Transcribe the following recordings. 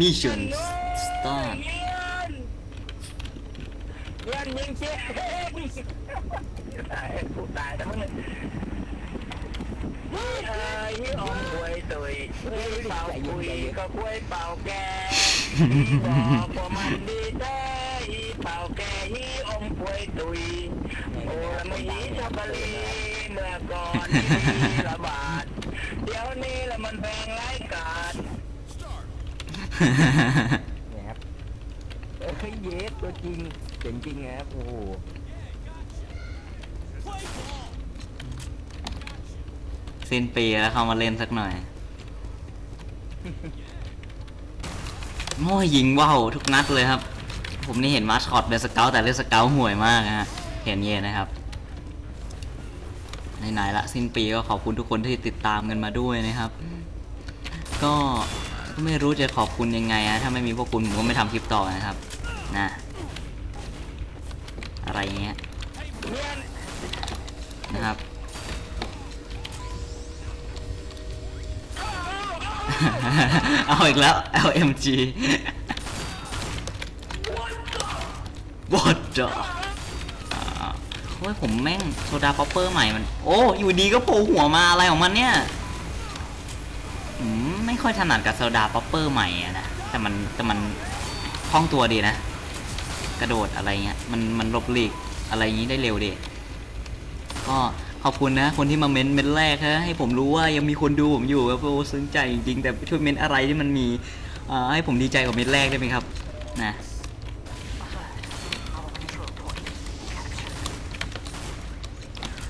mission start เลื่อนยิงเชี่ยตายผู้ตายทั้งนั้นเอ้ยยี่อมกล้วยตุยยี่เป่าคุยก็กล้วยเป่าแกบอกว่ามันดีแท้ยี่เป่าแกยี่อมกล้วยตุยโอ้ละไม่ยี่ชอบกะลีเมื่อก่อนที่ระบาดเดี๋ยวนี้ละมันแพงไร้กาด เนี่ยครับเอ้ยเยสตัวจริงเจ๋งจริงนะครับโอ้โหสิ้นปีแล้วเข้ามาเล่นสักหน่อยโอ้ยยิงว่าวทุกนัดเลยครับ ผมนี่เห็นมาสคอตเป็นสเกลแต่เล่นสเกลห่วยมากนะฮะเห็นเย็นนะครับไหนๆละสิ้นปีก็ขอบคุณทุกคนที่ติดตามกันมาด้วยนะครับ ก็ ก็ไม่รู้จะขอบคุณยังไงอะถ้าไม่มีพวกคุณผมก็ไม่ทำคลิปต่อนะครับ นะ อะไรเงี้ยนะครับ เอาอีกแล้ว LMG What the อ่าโอ้ยผมแม่งโซดาป๊อปเปอร์ใหม่มัน โอ้ อยู่ดีก็โผล่หัวมาอะไรของมันเนี่ย ไม่ค่อยถนัดกับโซดาป๊อปเปอร์ใหม่อะนะแต่มันแต่มันคล่องตัวดีนะ กระโดดอะไรเงี้ยมันมันหลบหลีกอะไรอย่างนี้ได้เร็วดีก็ขอบคุณนะ คนที่มาเม้นต์เม้นต์แรกฮะให้ผมรู้ว่ายังมีคนดูผมอยู่ครับโอ้ซึ้งใจจริงๆแต่ช่วยเม้นต์อะไรที่มันมีให้ผมดีใจกว่าเม้นต์แรกได้ไหมครับนะ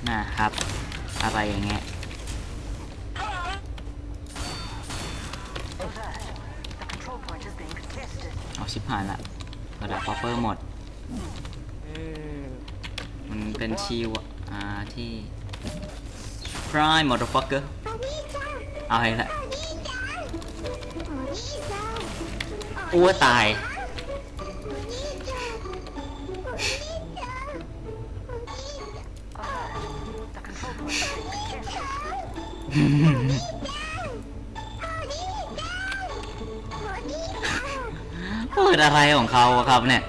นะครับ อะไรอย่างเงี้ย ชิบหายละระดับป๊อปเปอร์หมด มันเป็นชีวะอ่าที่ Prime motherfucker เอาให้ละอ้วตาย พูดอะไรของเขาอะครับเนี่ย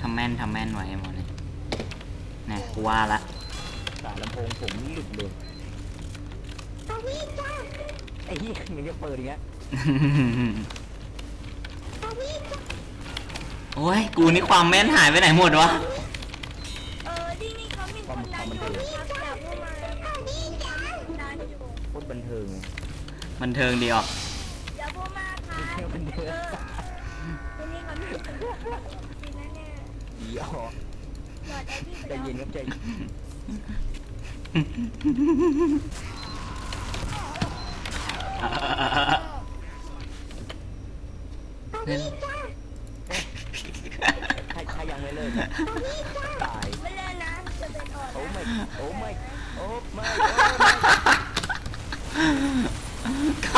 ทำแม่นทำแม่นไว้หมดเลยเนี่ยกูว่าละสายลำโพงผมหลุดเลยไอ้เหี้ยมันจะเปิดอย่างเงี้ยโอ้ย กูนี่ความแม่นหายไปไหนหมดวะ เออที่นี่เขามีคนดันอยู่นะครับ โคตรบันเทิงเลยบันเทิงดีออก อย่าพูดมากค่ะเที่ยวบันเทิงเออที่นี่เขามีคนดันจริงนะเนี่ยเดี๋ยวหยอดไอ้พี่ไปใจแล้วเย็นครับใจเย็นเล่นใครใครยังไม่เลิกตายไม่เล่นนะจะเป็นออดโอ้ไม่นะโอ้ไม่โอ้ไม่คำ ค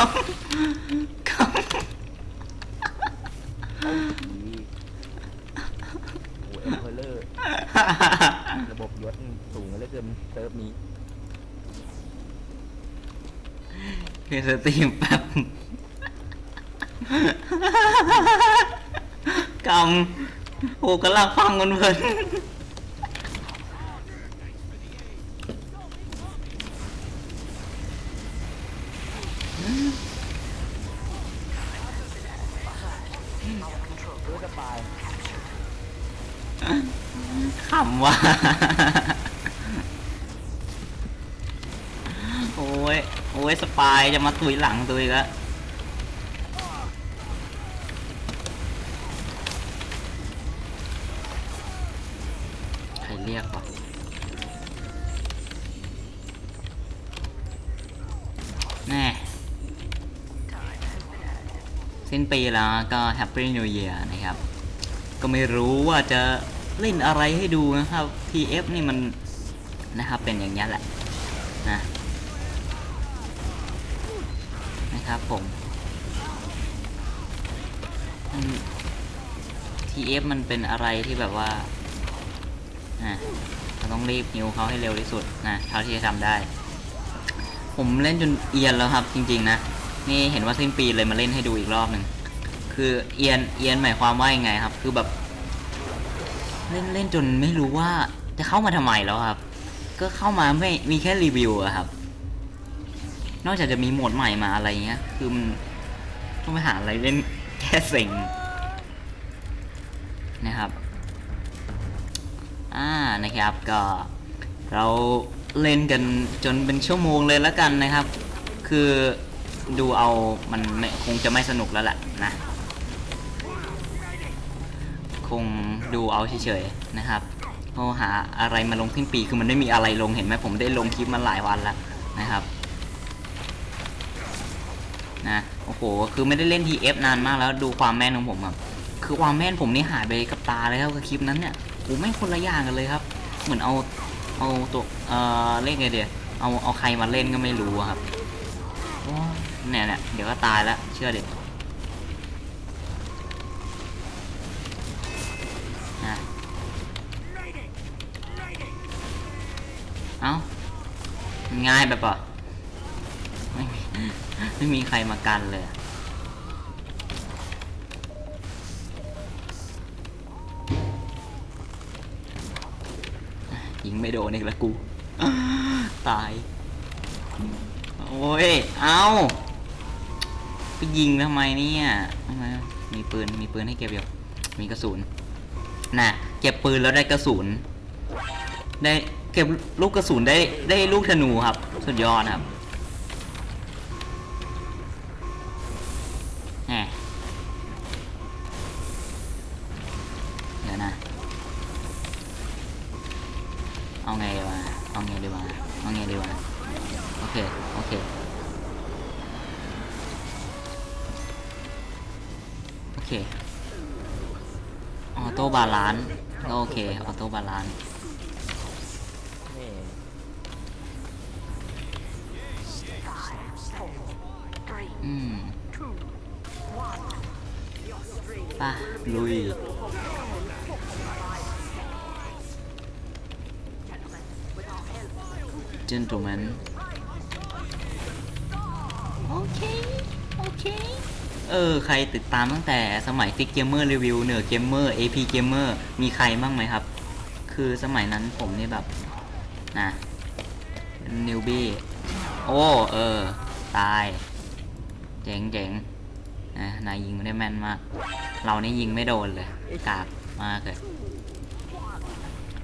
โอ้ยโอ้เอ็มเพลเลอร์ำระบบยศสูงเหลือเกินเซิร์ฟนี้คือสตรีมแป๊บกำโอ้กำลังฟังมันเพลิน รู้สปาย ขำว่ะโอ้ย โอ้ย สปายจะมาตุยหลังตุยล้วใครเรียกวะแน่สิ้นปีแล้วก็ Happy New Year นะครับ ก็ไม่รู้ว่าจะ เล่นอะไรให้ดูนะครับ TF นี่มันนะครับเป็นอย่างนี้แหละนะนะครับผม TF มันเป็นอะไรที่แบบว่าอะเราต้องรีบฮิวเขาให้เร็วที่สุดนะเท่าที่จะทำได้ ผมเล่นจนเอียนแล้วครับจริง ๆ นะ นี่เห็นว่าสิ้นปีเลยมาเล่นให้ดูอีกรอบหนึ่งคือเอียนเอียนหมายความว่ายังไงครับ คือแบบ เล่นเล่นจนไม่รู้ว่าจะเข้ามาทำไมแล้วครับ ก็เข้ามาไม่มีแค่รีวิวอะครับ นอกจากจะมีโหมดใหม่มาอะไรเงี้ย คือมันต้องไปหาอะไรเล่นแค่เซ็งนะครับ อ่านะครับก็เราเล่นกันจนเป็นชั่วโมงเลยแล้วกันนะครับ คือดูเอามันคงจะไม่สนุกแล้วแหละนะ คงดูเอาเฉยๆนะครับเพราะหาอะไรมาลงสิ้นปีคือมันไม่มีอะไรลงเห็นไหมผมได้ลงคลิปมาหลายวันแล้วนะครับนะโอ้โหคือไม่ได้เล่น TF นานมากแล้วดูความแม่นของผมครับคือความแม่นผมนี่หายไปกับตาเลยครับกับคลิปนั้นเนี่ยโอ้ไม่คนละอย่างกันเลยครับ เหมือนเอาเอาตัวเอ่อเล่นไงเดียเอาเอาใครมาเล่นก็ไม่รู้ครับเนี่ยเนี่ยเดี๋ยวก็ตายแล้วเชื่อเด็ด เอ้าง่ายแบบปะไม่มีไม่มีใครมากันเลยยิงไม่โดนอีกแล้วกู ตาย โอ้ย เอาไปยิงทำไมเนี่ยทำไมมีปืน มีปืนให้เก็บอยู่มีกระสุน น่ะ เก็บปืนแล้วได้กระสุน ได้ เก็บลูกกระสุนได้ได้ลูกธนูครับ สุดยอดครับแหมเดี๋ยวนะ เอาไงดีวะ เอาไงดีวะ เอาไงดีวะ โอเค โอเค โอเค ออโต้บาลานซ์ก็โอเค ออโต้บาลานซ์ อืมป่ะลุย gentleman โอเค โอเค เออ ใครติดตามตั้งแต่สมัยฟิกเกมเมอร์รีวิวเหนือเกมเมอร์ AP เกมเมอร์มีใครบ้างไหมครับ คือสมัยนั้นผมนี่แบบ นะนิวบี้ โอ้ เออ ตาย เจ๋งเจ๋งนะนายยิงได้แม่นมาก เรานี่ยิงไม่โดนเลยกากมากเลย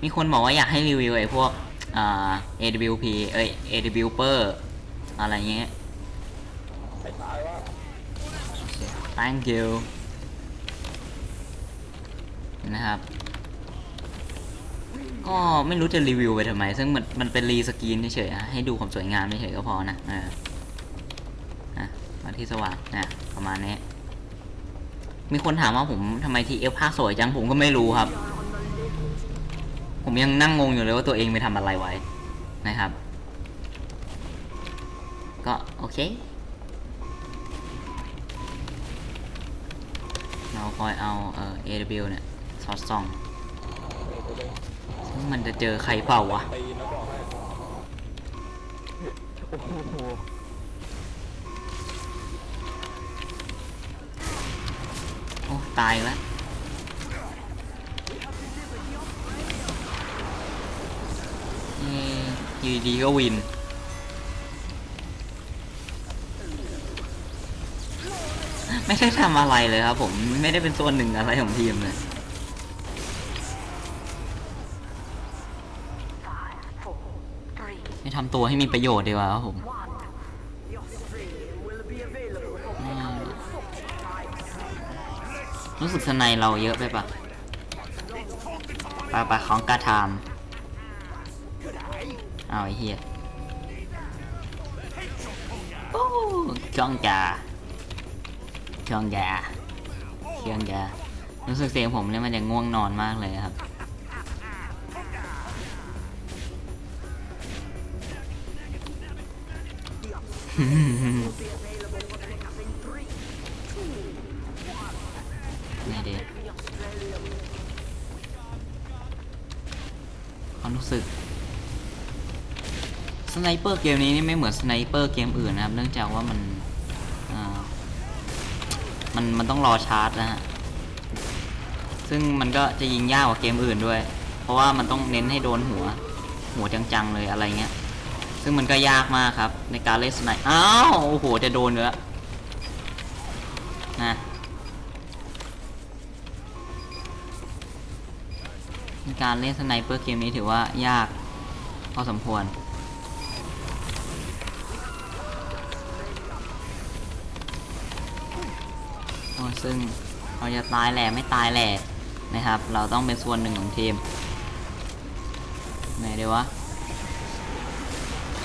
มีคนบอกว่าอยากให้รีวิวไอ้พวกอ่า AWP เอ้ย AWPer อะไรเงี้ย thank you นะครับ ก็ไม่รู้จะรีวิวไปทำไม ซึ่งมันมันเป็นรีสกรีนเฉยๆให้ดูความสวยงามเฉยๆก็พอนะออนะมา ที่สว่างนะประมาณนี้ มีคนถามว่าผมทำไมทีเอฟภาคสวยจังผมก็ไม่รู้ครับ ผมยังนั่งงงอยู่เลยว่าตัวเองไปทำอะไรไว้นะครับ ก็โอเค เราคอยเอาเอ่อ AW เนี่ยสอดส่องซึ่งมันจะเจอใครเปล่าวะโอ้โห โอ้ตายแล้วเอ๊ะยู่ดีก็วิน ไม่ได้ทำอะไรเลยครับผมไม่ได้เป็นส่วนหนึ่งอะไรของทีมเลยไม่ทำตัวให้มีประโยชน์ดีกว่าครับผม รู้สึกสนายเราเยอะไปปะไปไปของกาทามเอาไอ้เหี้ยโอ้ช่องจ่าช่องจ่าเชียงจ่ารู้สึกเสียงผมเนี่ยมันจะง่วงนอนมากเลยครับ นเปอร์เกมนี้นี่ไม่เหมือนสไนเปอร์เกมอื่นนะครับ เนื่องจากว่ามันมันมันต้องรอชาร์จนะฮะ ซึ่งมันก็จะยิงยากกว่าเกมอื่นด้วย เพราะว่ามันต้องเน้นให้โดนหัว หัวจังๆเลยอะไรเงี้ย ซึ่งมันก็ยากมากครับ ในการเล่นสไนอ้าวโอ้โหจะโดนอยู่แล้วนะการเล่นสไนเปอร์เกมนี้ถือว่ายากพอสมควร ซึ่งเราจะตายแหล่ไม่ตายแหล่นะครับ เราต้องเป็นส่วนหนึ่งของทีมไหนเดี๋ยววะ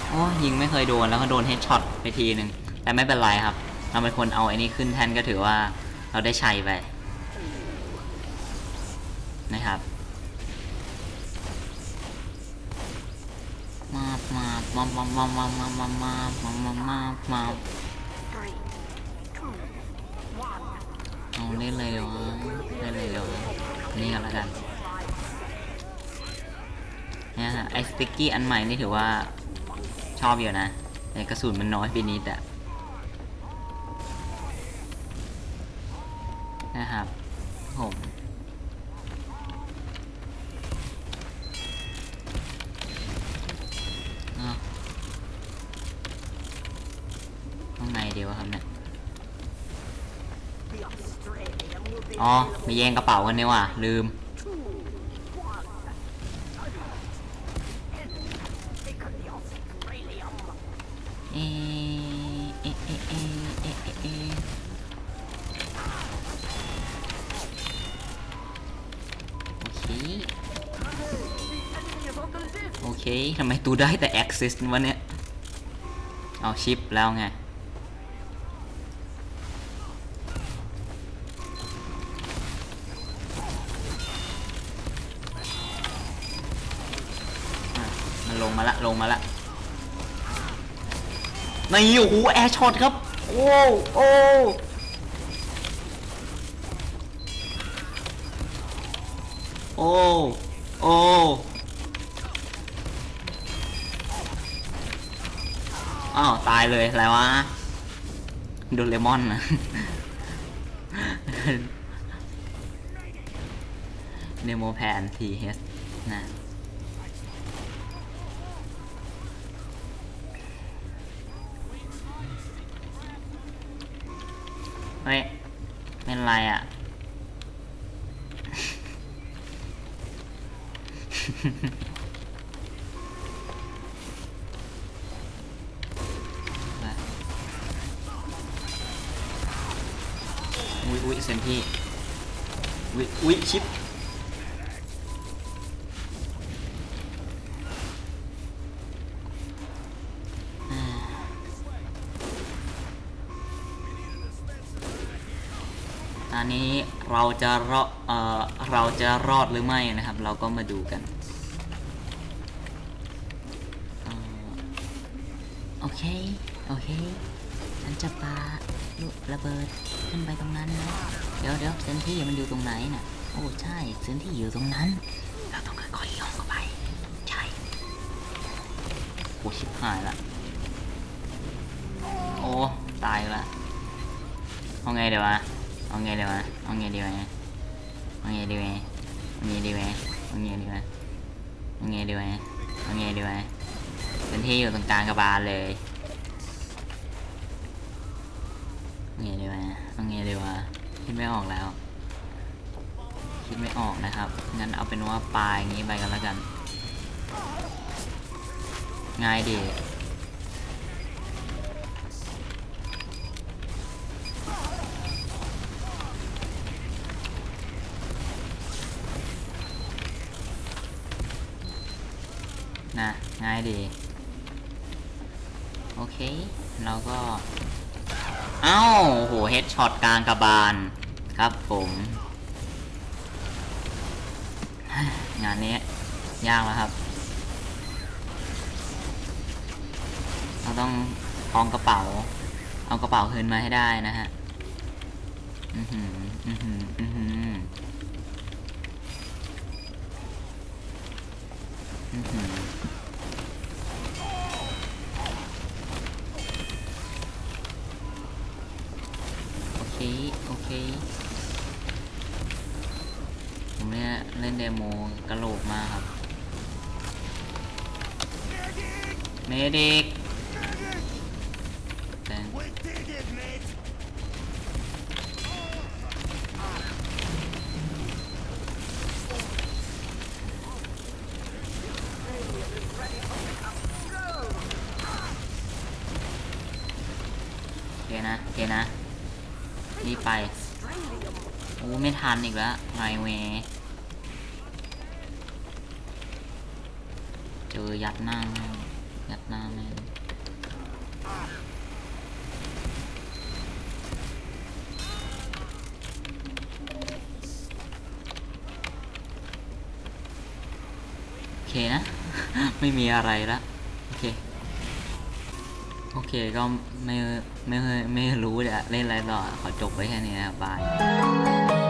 โอ้ยิงไม่เคยโดนแล้วก็โดนเฮดช็อตไปทีหนึ่งแต่ไม่เป็นไรครับ เราเป็นคนเอาไอ้นี้ขึ้นแทนก็ถือว่าเราได้ชัยไปนะครับ มามามามามามามามามามามา เอาเล่นเลยเดี๋ยวะเล่นเลยเดี๋ยวะนี่กันแล้วกันเนี่ยฮะไอสติ๊กกี้อันใหม่นี่ถือว่าชอบอยู่นะแต่กระสุนมันน้อยไปนิดอะนะครับ แย่งกระเป๋ากันเนี่ยว่ะลืม เอเอเอเอเอเอโอเค โอเคทำไมตูได้แต่ access วะเนี่ย เอาชิปแล้วไง ลงมาละลงมาละนี่โอ้โหแอร์ช็อตครับ โอ้โอ้โอ้โอ้อ้าวตายเลยอะไรวะโดเรมอนนะเดโมแพนทีเฮสนะ เฮ้ย เป็นไรอะ นนี้เราจะรอดเออเราจะรอดหรือไม่นะครับ เราก็มาดูกันออโอเค โอเค ฉันจะปาลูกระเบิดขึ้นไปตรงนั้นนะเดี๋ยวเดี๋ยวเซนที่มันอยู่ตรงไหนน่ะ โอ้ใช่เซนที่อยู่ตรงนั้น เราต้องค่อยๆย่องเข้าไป ใช่โอ้ชิบหายละ โอ้ ตายละเอาไงเดี๋ยววะ เอาไงดีวะเอาไงดีวะเอาไงดีวะเอาไงดีวะเอาไงดีวะเอาไงดีวะเอาไงดีวะเป็นที่อยู่ตรงกลางกระบาลเลยเอาไงดีวะเอาไงดีวะคิดไม่ออกแล้ว คิดไม่ออกนะครับ งั้นเอาเป็นว่าปลายอย่างนี้ไปกันแล้วกัน ง่ายดีายดี โอเค เราก็ เอ้าโหเฮดช็อตกลางกระบาล ครับผม งานนี้ยากแล้วครับ เราต้องคล้องกระเป๋า เอากระเป๋าคืนมาให้ได้นะฮะ อือหือ อือหือ อือหืออือ ผมเนี่ยเล่นเดโมกระโหลกมาครับ เมดิกแต่โอเคนะโอเคนะ นี่ไป อู้ไม่ทันอีกแล้วไงเวเจอยัดหน้ายัดหน้าแม่โอเคนะ ไม่มีอะไรละโอเค เคก็ไม่ไม่ไม่รู้จะเล่นอะไรต่อขอจบไว้แค่นี้นะครับบาย